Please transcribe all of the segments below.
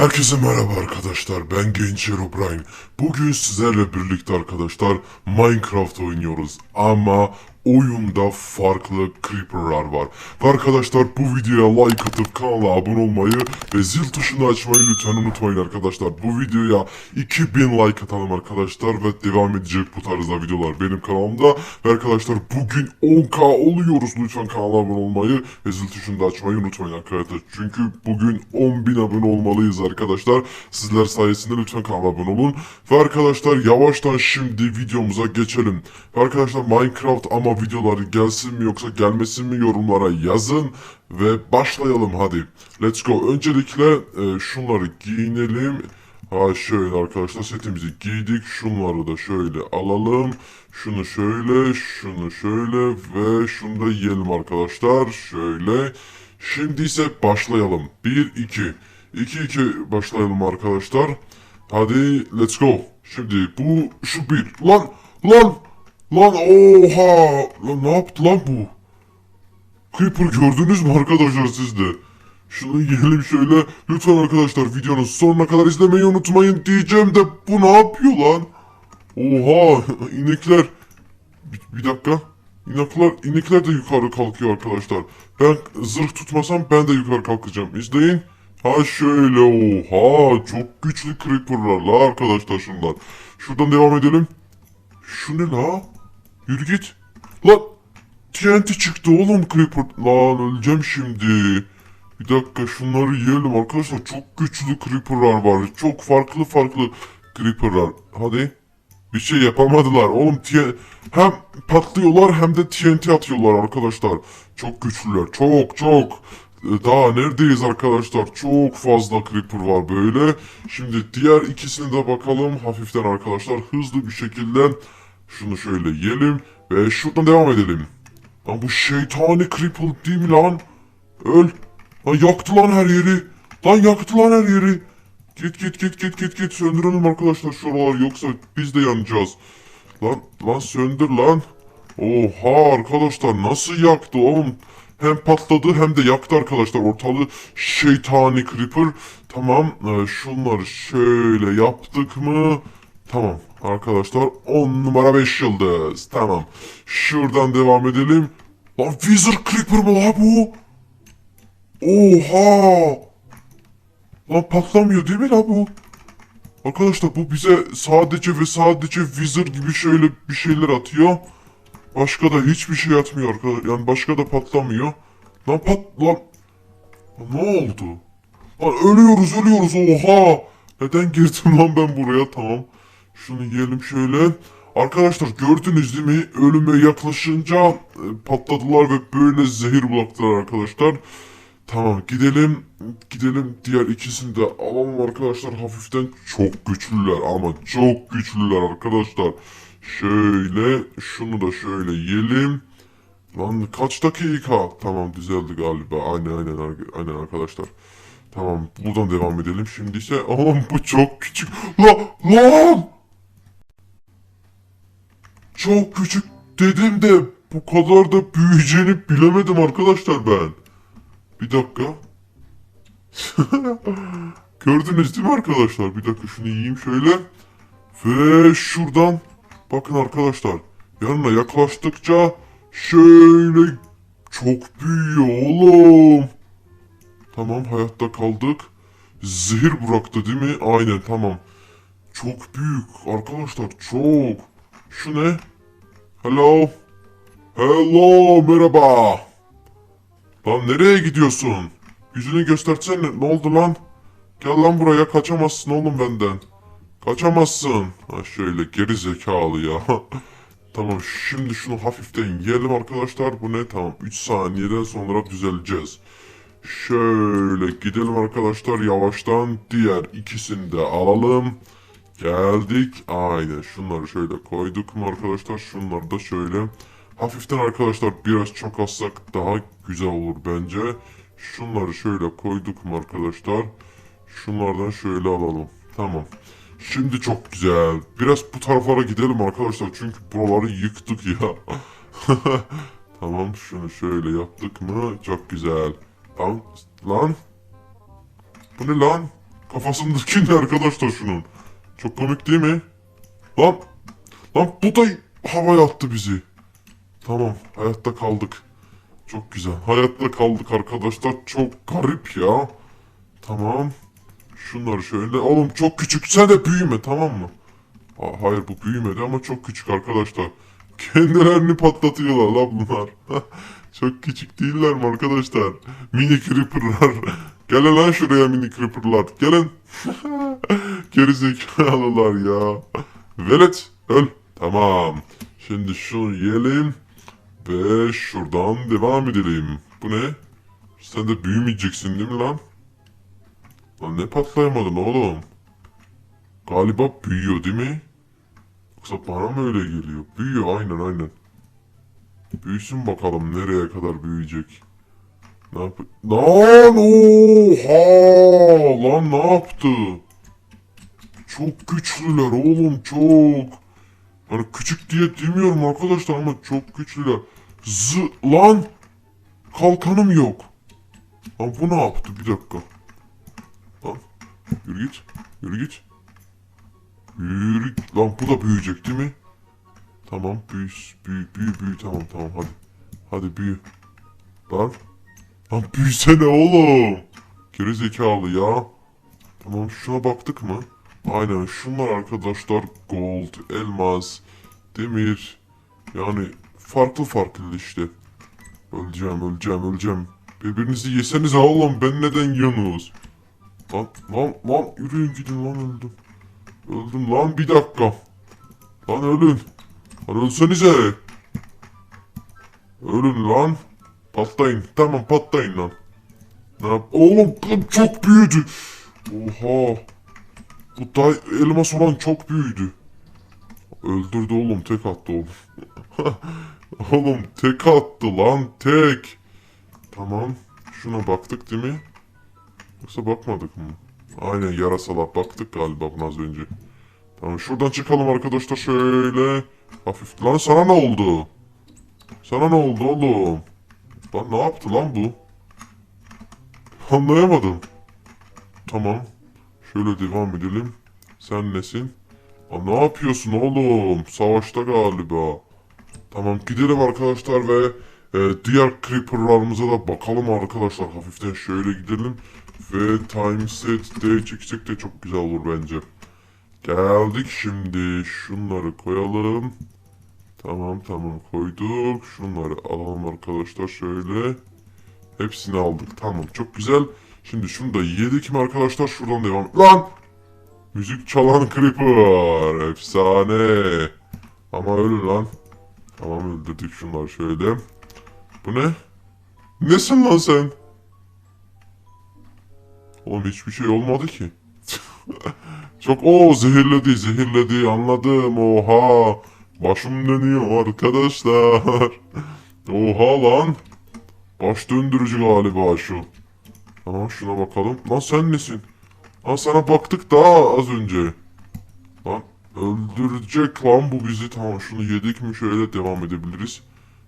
Herkese merhaba arkadaşlar. Ben Gençer O'Brien. Bugün sizlerle birlikte arkadaşlar Minecraft oynuyoruz. Ama oyunda farklı creeper'lar var. Ve arkadaşlar bu videoya like atıp kanala abone olmayı ve zil tuşunu açmayı lütfen unutmayın arkadaşlar. Bu videoya 2000 like atalım arkadaşlar ve devam edecek bu tarzda videolar benim kanalımda. Ve arkadaşlar bugün 10k oluyoruz. Lütfen kanala abone olmayı ve zil tuşunu da açmayı unutmayın arkadaşlar. Çünkü bugün 10.000 abone olmalıyız arkadaşlar. Sizler sayesinde lütfen kanala abone olun. Ve arkadaşlar yavaştan şimdi videomuza geçelim. Ve arkadaşlar Minecraft ama videoları gelsin mi yoksa gelmesin mi yorumlara yazın. Ve başlayalım hadi. Let's go. Öncelikle e, şunları giyinelim. Ha şöyle arkadaşlar setimizi giydik. Şunları da şöyle alalım. Şunu şöyle, şunu şöyle ve şunu da yiyelim arkadaşlar. Şöyle. Şimdi ise başlayalım. 1 2 2 2 başlayalım arkadaşlar. Hadi let's go. Şimdi bu şu bir. Lan lan lan oha. Lan ne yaptı lan bu? Creeper gördünüz mü arkadaşlar siz de? Şunu yiyelim şöyle. Lütfen arkadaşlar videonun sonuna kadar izlemeyi unutmayın diyeceğim de bu ne yapıyor lan? Oha inekler. Bir, bir dakika. İnekler, inekler de yukarı kalkıyor arkadaşlar. Ben zırh tutmasam ben de yukarı kalkacağım. İzleyin. Ha şöyle oha çok güçlü creeperlar la arkadaşlar şunlar. Şuradan devam edelim. Şu ne la? Yürü git. Lan TNT çıktı oğlum creeper. Lan öleceğim şimdi. Bir dakika şunları yiyelim arkadaşlar. Çok güçlü creeperlar var. Çok farklı farklı creeperlar. Hadi. Bir şey yapamadılar. Oğlum TN hem patlıyorlar hem de TNT atıyorlar arkadaşlar. Çok güçlüler. Çok çok. Ee, Daha neredeyiz arkadaşlar? Çok fazla creeper var böyle. Şimdi diğer ikisine de bakalım hafiften arkadaşlar. Hızlı bir şekilde şunu şöyle yiyelim ve şuradan devam edelim. Lan bu şeytani creeper değil mi lan? Öl. Lan yaktı lan her yeri. Lan yaktı lan her yeri. Git git git git git git söndürelim arkadaşlar şuraları yoksa biz de yanacağız. Lan lan söndür lan. Oha arkadaşlar nasıl yaktı oğlum? Hem patladı hem de yaktı arkadaşlar ortalığı şeytani creeper. Tamam e, şunları şöyle yaptık mı? Tamam arkadaşlar 10 numara 5 yıldız. Tamam. Şuradan devam edelim. Lan Wizard Creeper mı la bu? Oha! Lan patlamıyor değil mi la bu? Arkadaşlar bu bize sadece ve sadece Wizard gibi şöyle bir şeyler atıyor. Başka da hiçbir şey atmıyor arkadaşlar. Yani başka da patlamıyor. Lan pat... Lan... Ne oldu? Lan ölüyoruz ölüyoruz oha! Neden girdim lan ben buraya tamam. Şunu yiyelim şöyle. Arkadaşlar gördünüz değil mi? Ölüme yaklaşınca e, patladılar ve böyle zehir bıraktılar arkadaşlar. Tamam gidelim. Gidelim diğer ikisini de alalım arkadaşlar. Hafiften çok güçlüler ama çok güçlüler arkadaşlar. Şöyle şunu da şöyle yiyelim. Lan kaç dakika? Tamam düzeldi galiba. Aynen aynen aynen arkadaşlar. Tamam buradan devam edelim. Şimdi ise aman bu çok küçük. La lan! Çok küçük dedim de bu kadar da büyüyeceğini bilemedim arkadaşlar ben. Bir dakika. Gördünüz değil mi arkadaşlar? Bir dakika şunu yiyeyim şöyle. Ve şuradan bakın arkadaşlar. Yanına yaklaştıkça şöyle çok büyüyor oğlum. Tamam hayatta kaldık. Zehir bıraktı değil mi? Aynen tamam. Çok büyük arkadaşlar çok. Şu ne? Hello. Hello merhaba. Lan nereye gidiyorsun? Yüzünü göstersene ne oldu lan? Gel lan buraya kaçamazsın oğlum benden. Kaçamazsın. Ha şöyle geri zekalı ya. tamam şimdi şunu hafiften yiyelim arkadaşlar. Bu ne? Tamam 3 saniyeden sonra düzeleceğiz. Şöyle gidelim arkadaşlar yavaştan. Diğer ikisini de alalım. Geldik. Aynen şunları şöyle koyduk mu arkadaşlar? Şunları da şöyle. Hafiften arkadaşlar biraz çok assak daha güzel olur bence. Şunları şöyle koyduk mu arkadaşlar? Şunlardan şöyle alalım. Tamam. Şimdi çok güzel. Biraz bu taraflara gidelim arkadaşlar. Çünkü buraları yıktık ya. tamam şunu şöyle yaptık mı? Çok güzel. Lan. Lan. Bu ne lan? Kafasındaki ne arkadaşlar şunun? Çok komik değil mi? Lan! Lan bu da havaya attı bizi. Tamam hayatta kaldık. Çok güzel. Hayatta kaldık arkadaşlar. Çok garip ya. Tamam. Şunları şöyle. Oğlum çok küçük. Sen de büyüme tamam mı? Ha- hayır bu büyümedi ama çok küçük arkadaşlar. Kendilerini patlatıyorlar lan bunlar. çok küçük değiller mi arkadaşlar? Mini creeper'lar. Gelin lan şuraya mini creeper'lar. Gelin. Gerizekalılar ya. Velet öl. Tamam. Şimdi şunu yiyelim. Ve şuradan devam edelim. Bu ne? Sen de büyümeyeceksin değil mi lan? Lan ne patlayamadın oğlum? Galiba büyüyor değil mi? Yoksa bana mı öyle geliyor? Büyüyor aynen aynen. Büyüsün bakalım nereye kadar büyüyecek. Ne yap? Lan oha! Lan ne yaptı? Çok güçlüler oğlum çok. Hani küçük diye demiyorum arkadaşlar ama çok güçlüler. Z lan kalkanım yok. Lan bu ne yaptı bir dakika. Lan yürü git. Yürü git. Yürü. Lan bu da büyüyecek değil mi? Tamam büyü büyü büyü büyü tamam tamam hadi. Hadi büyü. Lan. Lan büyüsene oğlum. Geri zekalı ya. Tamam şuna baktık mı? Aynen şunlar arkadaşlar gold, elmas, demir. Yani farklı farklı işte. Öleceğim öleceğim öleceğim. Birbirinizi yeseniz oğlum ben neden yiyorsunuz? Lan lan lan yürüyün gidin lan öldüm. Öldüm lan bir dakika. Lan ölün. Lan ölsenize. Ölün lan. Patlayın. Tamam patlayın lan. Ne yap? Oğlum çok büyüdü. Oha. Bu da elmas olan çok büyüdü. Öldürdü oğlum tek attı oğlum. oğlum tek attı lan tek. Tamam. Şuna baktık değil mi? Yoksa bakmadık mı? Aynen yarasalar baktık galiba buna az önce. Tamam şuradan çıkalım arkadaşlar şöyle. Hafif. Lan sana ne oldu? Sana ne oldu oğlum? Lan ne yaptı lan bu? Anlayamadım. Tamam. Şöyle devam edelim. Sen nesin? Aa, ne yapıyorsun oğlum? Savaşta galiba. Tamam gidelim arkadaşlar ve e, diğer creeper'larımıza da bakalım arkadaşlar. Hafiften şöyle gidelim. Ve time set de çeksek de çok güzel olur bence. Geldik şimdi. Şunları koyalım. Tamam tamam koyduk. Şunları alalım arkadaşlar şöyle. Hepsini aldık. Tamam çok güzel. Şimdi şunu da yedik mi arkadaşlar? Şuradan devam. Lan! Müzik çalan creeper. Efsane. Ama ölün lan. Tamam öldürdük şunları şöyle. Bu ne? Nesin lan sen? Oğlum hiçbir şey olmadı ki. Çok o zehirledi zehirledi anladım oha. Başım dönüyor arkadaşlar. Oha lan. Baş döndürücü galiba şu. Tamam şuna bakalım. Lan sen nesin? Lan sana baktık daha az önce. Lan öldürecek lan bu bizi. Tamam şunu yedik mi şöyle devam edebiliriz.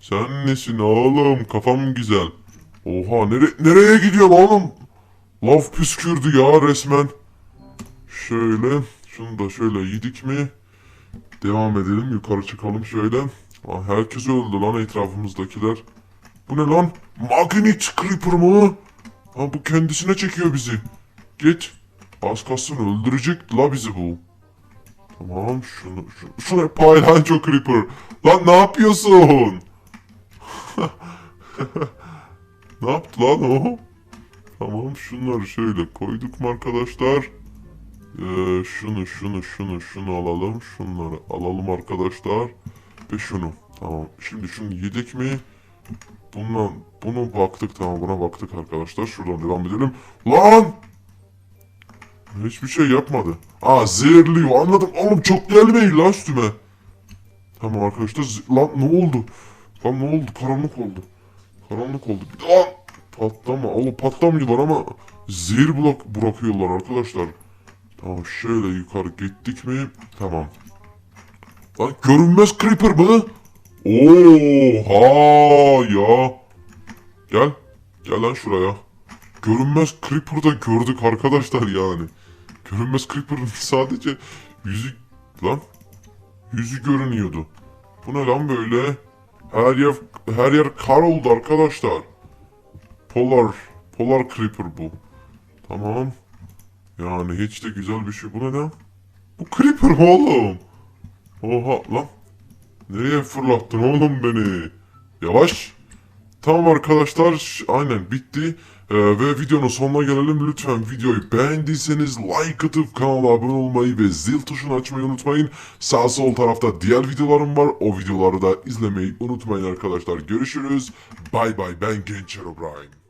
Sen nesin oğlum? Kafam güzel. Oha nere nereye gidiyor oğlum? Lav püskürdü ya resmen. Şöyle şunu da şöyle yedik mi? Devam edelim yukarı çıkalım şöyle. Aa, herkes öldü lan etrafımızdakiler. Bu ne lan? Magnet Creeper mı? Ha bu kendisine çekiyor bizi. Git. Az kalsın öldürecek la bizi bu. Tamam şunu şunu. Şunu paylanço Creeper. Lan ne yapıyorsun? ne yaptı lan o? Tamam şunları şöyle koyduk mu arkadaşlar? Ee, şunu şunu şunu şunu alalım. Şunları alalım arkadaşlar. Ve şunu. Tamam. Şimdi şunu yedik mi? Bundan bunu baktık tamam buna baktık arkadaşlar. Şuradan devam edelim. Lan! Hiçbir şey yapmadı. Aa zehirliyor anladım. Oğlum çok gelmeyin lan üstüme. Tamam arkadaşlar. Lan ne oldu? Lan ne oldu? Karanlık oldu. Karanlık oldu. Lan! Patlama. Oğlum patlamıyorlar ama zehir bırak bırakıyorlar arkadaşlar. Tamam şöyle yukarı gittik mi? Tamam. Lan görünmez creeper mı? Oha ya. Gel. Gel lan şuraya. Görünmez Creeper'da gördük arkadaşlar yani. Görünmez Creeper'ın sadece yüzü lan yüzü görünüyordu. Bu ne lan böyle? Her yer her yer kar oldu arkadaşlar. Polar Polar Creeper bu. Tamam. Yani hiç de güzel bir şey. Bu ne lan? Bu Creeper oğlum? Oha lan. Nereye fırlattın oğlum beni? Yavaş. Tamam arkadaşlar aynen bitti. Ee, ve videonun sonuna gelelim. Lütfen videoyu beğendiyseniz like atıp kanala abone olmayı ve zil tuşunu açmayı unutmayın. Sağ sol tarafta diğer videolarım var. O videoları da izlemeyi unutmayın arkadaşlar. Görüşürüz. Bay bay ben Gençer O'Brien.